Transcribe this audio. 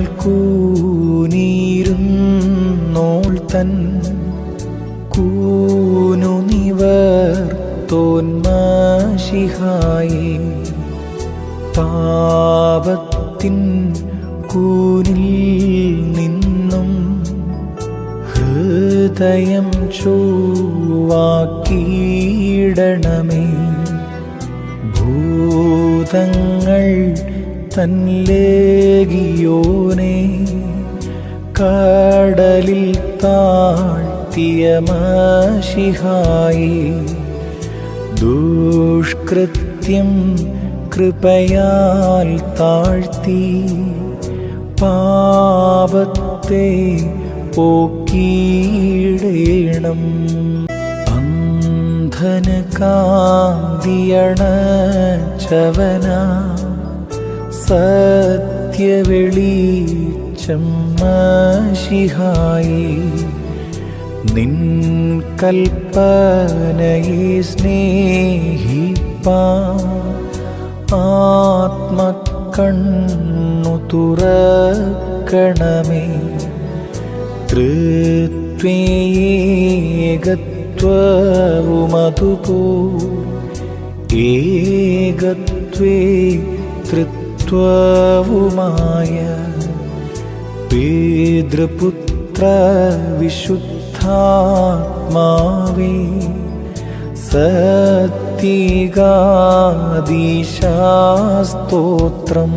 നാൾ കൂനീരുന്നോൾ തൻ കൂനു നിവർ തോന്മാഷിഹായി പാപത്തിൻ കൂനിൽ നിന്നും ഹൃദയം ചൊവ്വാക്കിയിടണമേ. ഭൂതങ്ങൾ തൻലേകിയോനെ കടലിൽ താഴ്ത്തിയ മഷിഹായി. ദുഷ്കൃത്യം കൃപയാൽ താഴ്ത്തി പാപത്തെ പോക്കീടേണം അന്ധനകാന്തിയണ കാന്തിയണച്ചവന സത്യവെളീച്ചം നിൻ കൽപ്പനയെ സ്നേഹിപ്പാ. ആത്മക്കണ്ണു തുറക്കണമേ തൃത്വേകത്വവുമതുപോ ഏകത്വേ തൃത്വവുമായ പിതൃപുത്ര വിശുദ്ധാത്മാവേ സത്യഗാദീശാസ്തോത്രം